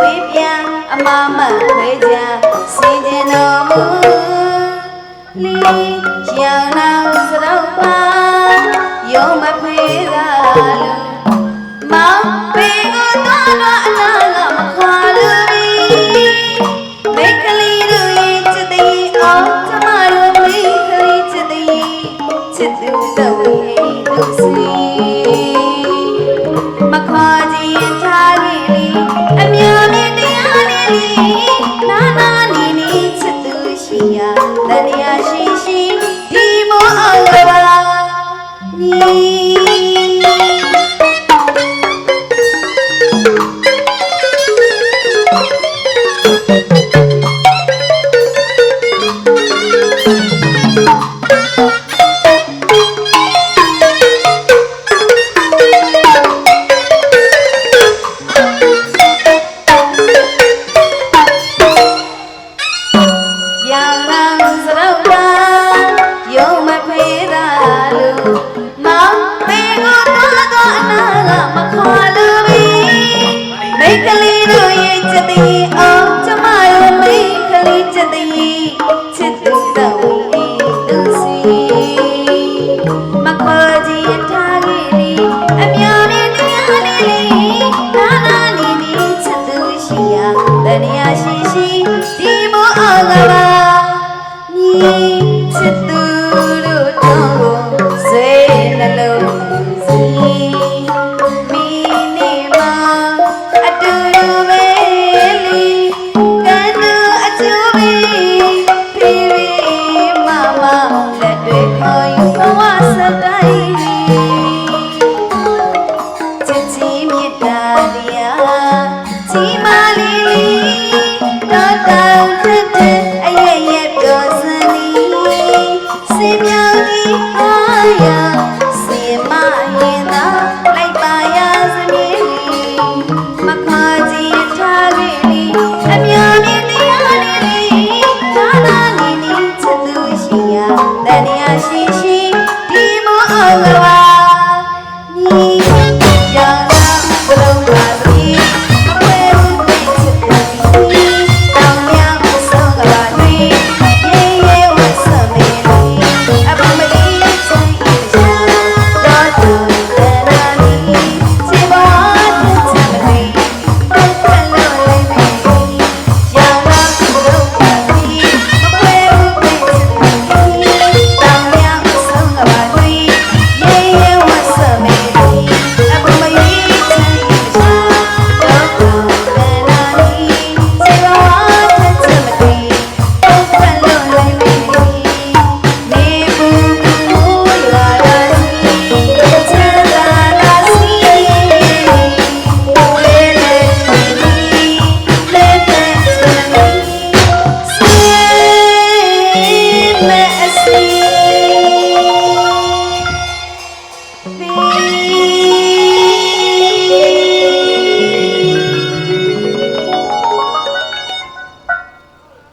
ဝေးပြန်အမမခွေကြစင်ကြင်တော်မူလီရောင်လောင်စတော့ပါရောမဖေ Bye. Bell. শেষে প্রেম আল্লাহ। Be